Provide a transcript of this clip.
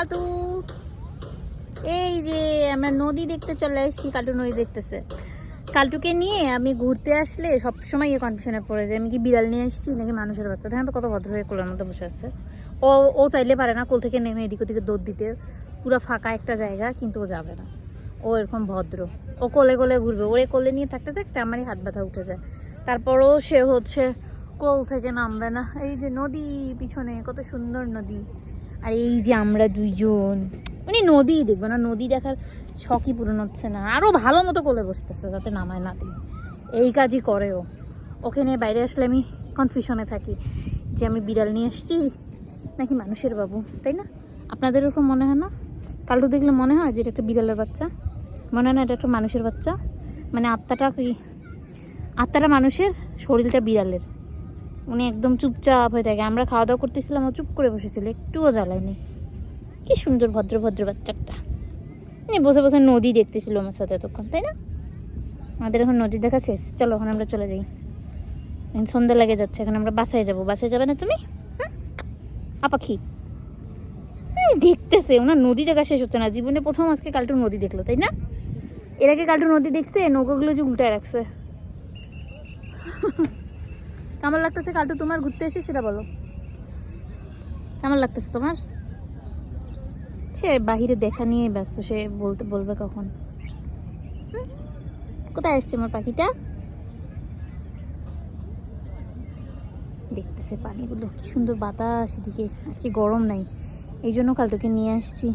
কালটু এই যে আমরা নদী দেখতে চলে এসেছি কালটু নদী দেখতেছে। কালটুকে নিয়ে আমি ঘুরতে আসলে সবসময় ইয়ে কনফিউশনে পড়ে যায় আমি কি বিড়াল নিয়ে এসেছি নাকি মানুষের বাচ্চা? দেখেন তো কত ভদ্র হয়ে কোলের মধ্যে বসে আছে। ও ও চাইলে পারে না কোল থেকে নেমে এদিক ওদিকে দৌড় দিতে। পুরো ফাঁকা একটা জায়গা, কিন্তু ও যাবে না। ও এরকম ভদ্র। ও কোলে কোলে ঘুরবে। ওরে কোলে নিয়ে থাকতে থাকতে আমারই হাত ব্যথা উঠে যায়। তারপরও সে হচ্ছে কোল থেকে নামবে না। এই যে নদী পিছনে, কত সুন্দর নদী। আর এই যে আমরা দুইজন মানে নদী দেখবে না, নদী দেখার শখই পূরণ হচ্ছে না। আরও ভালো মতো কোলে বসতেছে যাতে নামায় না দিই। এই কাজই করে ও। ওকে নিয়ে বাইরে আসলে আমি কনফিউশনে থাকি যে আমি বিড়াল নিয়ে এসেছি নাকি মানুষের বাবু, তাই না? আপনাদের ওরকম মনে হয় না? কালু দেখলে মনে হয় যে এটা একটা বিড়ালের বাচ্চা? মনে হয় না এটা একটা মানুষের বাচ্চা? মানে আত্মাটা কি আত্মাটা মানুষের, শরীরটা বিড়ালের। উনি একদম চুপচাপ হয়ে থাকে। আমরা খাওয়া দাওয়া করতেছিলাম, ও চুপ করে বসেছিল, একটুও জ্বালায়নি। কি সুন্দর ভদ্র ভদ্র বাচ্চাটা। বসে বসে নদী দেখতেছিল আমার সাথে এতক্ষণ, তাই না? আমাদের এখন নদী দেখা শেষ। চলো, এখন আমরা চলে যাই। এখন সন্ধ্যা লেগে যাচ্ছে, এখন আমরা বাসায় যাব। বাসায় যাবে না তুমি? আপাখি দেখতেছে, ওনার নদী দেখা শেষ হচ্ছে না। জীবনে প্রথম আজকে কালটু নদী দেখল, তাই না? এর আগে কালটু নদী দেখছে, নৌকাগুলো যে উল্টায় রাখছে। কেমন লাগতেছে? কালটু তোমার ঘুরতে এসে সেটা বলো। কেমন লাগতেছে তোমার? সে বাহিরে দেখা নিয়ে ব্যস্ত, সে বলতে, বলবে কখন? কোথায় আসছে আমার পাখিটা? দেখতেছে পানিগুলো, কি সুন্দর বাতাস এদিকে, আজকে গরম নাই এই জন্য কালটুকে নিয়ে আসছি।